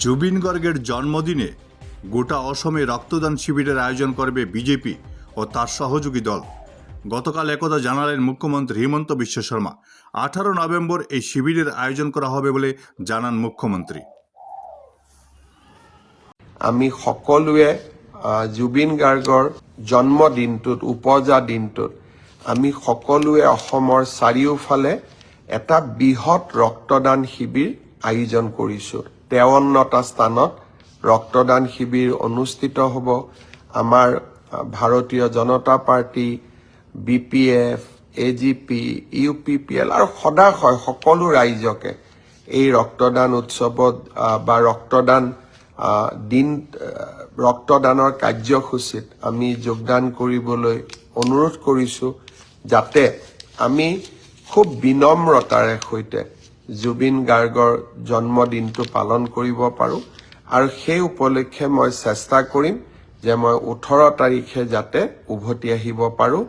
জুবিন গর্গের জন্মদিনে গোটা অসমে রক্তদান শিবিরের আয়োজন করবে বিজেপি ও তার সহযোগী দল। গতকাল একথা জানালেন মুখ্যমন্ত্রী হিমন্ত বিশ্ব শর্মা। আঠারো নভেম্বর এই শিবিরের আয়োজন করা হবে বলে জানান মুখ্যমন্ত্রী। আমি সকলোৱে জুবিন গাৰ্গৰ জন্মদিনটোত, উপজা দিনটোত, আমি সকলোৱে অসমৰ চাৰিওফালে এটা বৃহৎ ৰক্তদান শিবিৰ আয়োজন কৰিছোঁ। তেৱন্নটা স্থানত ৰক্তদান শিবিৰ অনুষ্ঠিত হ'ব। আমাৰ Bharatiya Janata Party B P F A G P U P P L আৰু সদাশয় সকলো ৰাইজকে এই ৰক্তদান উৎসৱত বা ৰক্তদান দিন ৰক্তদানৰ কাৰ্যসূচীত আমি যোগদান কৰিবলৈ অনুৰোধ কৰিছোঁ যাতে আমি খুব বিনম্ৰতাৰে সৈতে জুবিন গাৰ্গৰ জন্মদিনটো পালন কৰিব পাৰোঁ। আৰু সেই উপলক্ষে মই চেষ্টা কৰিম যে মই ওঠৰ তাৰিখে যাতে উভতি আহিব পাৰোঁ।